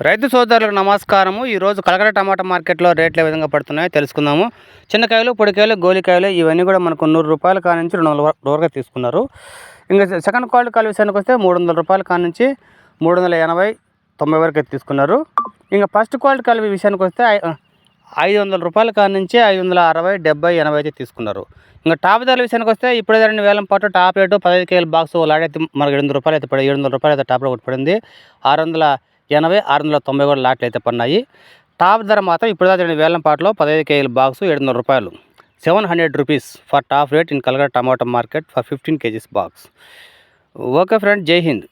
రైతు సోదరులకు నమస్కారము. ఈరోజు కలకడ టమాటా మార్కెట్లో రేట్లు ఏ విధంగా పడుతున్నాయో తెలుసుకుందాము. చిన్నకాయలు పొడికాయలు గోలికాయలు ఇవన్నీ కూడా మనకు నూరు రూపాయల కాడ నుంచి రెండు వందల వరకు- తీసుకున్నారు. ఇంకా సెకండ్ క్వాలిటీ కాయలు విషయానికి వస్తే మూడు వందల రూపాయల కాడ నుంచి మూడు వందల ఎనభై తొంభై వరకు అయితే తీసుకున్నారు. ఇంకా ఫస్ట్ క్వాలిటీ కాయలు విషయానికి వస్తే ఐదు వందల రూపాయల కాడ నుంచి ఐదు వందల అరవై డెబ్బై ఎనభై అయితే తీసుకున్నారు. ఇంకా టాప్ ధరల విషయానికి వస్తే ఇప్పుడే రెండు వేల పాటు టాప్ రేటు పదహైదు కేజీల బాక్స్ లాడైతే మనకు ఎనిమిది రూపాయలు అయితే పడి ఏడు వందల రూపాయలు అయితే టాప్ ఒకటి పడింది. ఆరు వందల ఎనభై ఆరు వందల తొంభై కూడా లాట్లు అయితే పడినాయి. టాప్ ధర మాత్రం ఇప్పుడు దాని రెండు వేలం పాటలో పదహైదు కేజీల బాక్స్ ఏడు వందల రూపాయలు. Seven hundred rupees for top rate in Kalagada tomato market for fifteen KGs box. Okay friend Jai Hind.